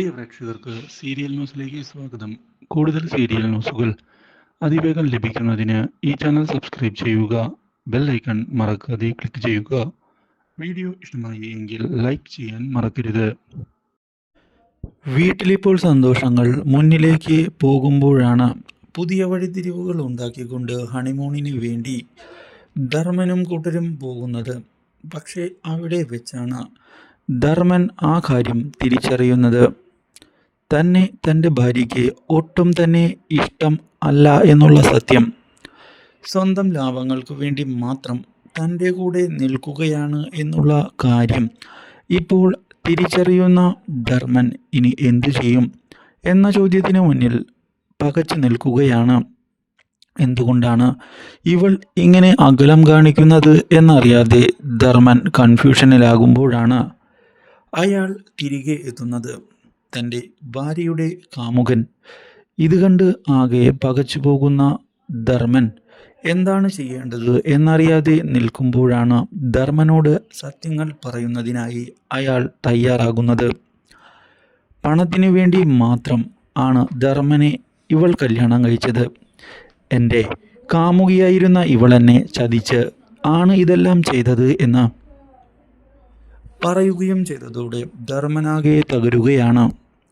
പ്രിയ പ്രേക്ഷകർക്ക് സീരിയൽ ന്യൂസിലേക്ക് സ്വാഗതം. കൂടുതൽ സീരിയൽ ന്യൂസുകൾ അതിവേഗം ലഭിക്കുന്നതിന് ഈ ചാനൽ സബ്സ്ക്രൈബ് ചെയ്യുക ബെൽ ഐക്കൺ മറക്കാതെ ക്ലിക്ക് ചെയ്യുക. വീഡിയോ ഇഷ്ടമായി എങ്കിൽ ലൈക്ക് ചെയ്യാൻ മറക്കരുത്. വീട്ടിലിപ്പോൾ സന്തോഷങ്ങൾ മുന്നിലേക്ക് പോകുമ്പോഴാണ് പുതിയ വഴിതിരിവുകൾ ഉണ്ടാക്കിക്കൊണ്ട് ഹണിമൂണിന് വേണ്ടി ധർമ്മനും കൂട്ടരും പോകുന്നത്. പക്ഷേ അവിടെ വെച്ചാണ് ധർമ്മൻ ആ കാര്യം തിരിച്ചറിയുന്നത്. തന്നെ തന്റെ ഭാര്യയ്ക്ക് ഒട്ടും തന്നെ ഇഷ്ടം അല്ല എന്നുള്ള സത്യം. സ്വന്തം ലാഭങ്ങൾക്ക് വേണ്ടി മാത്രം തന്റെ കൂടെ നിൽക്കുകയാണ് എന്നുള്ള കാര്യം ഇപ്പോൾ തിരിച്ചറിയുന്ന ധർമ്മൻ ഇനി എന്തു ചെയ്യും എന്ന ചോദ്യത്തിന് മുന്നിൽ പകച്ചു നിൽക്കുകയാണ്. എന്തുകൊണ്ടാണ് ഇവൾ ഇങ്ങനെ അകലം കാണിക്കുന്നത് എന്നറിയാതെ ധർമ്മൻ കൺഫ്യൂഷനിലാകുമ്പോഴാണ് അയാൾ തിരികെ എത്തുന്നത്. തന്റെ ഭാര്യയുടെ കാമുകൻ ഇത് കണ്ട് ആകെ പകച്ചു പോകുന്ന ധർമ്മൻ എന്താണ് ചെയ്യേണ്ടത്? എന്നറിയാതെ നിൽക്കുമ്പോഴാണ് ധർമ്മനോട് സത്യങ്ങൾ പറയുന്നതിനായി അയാൾ തയ്യാറാകുന്നത്. പണത്തിനു വേണ്ടി മാത്രം ആണ് ധർമ്മനെ ഇവൾ കല്യാണം കഴിച്ചത്. എന്റെ കാമുകിയായിരുന്ന ഇവളെന്നെ ചതിച്ച് ആണ് ഇതെല്ലാം ചെയ്തത് എന്ന് പറയുകയും ചെയ്തതോടെ ധർമ്മനാകെ തകരുകയാണ്.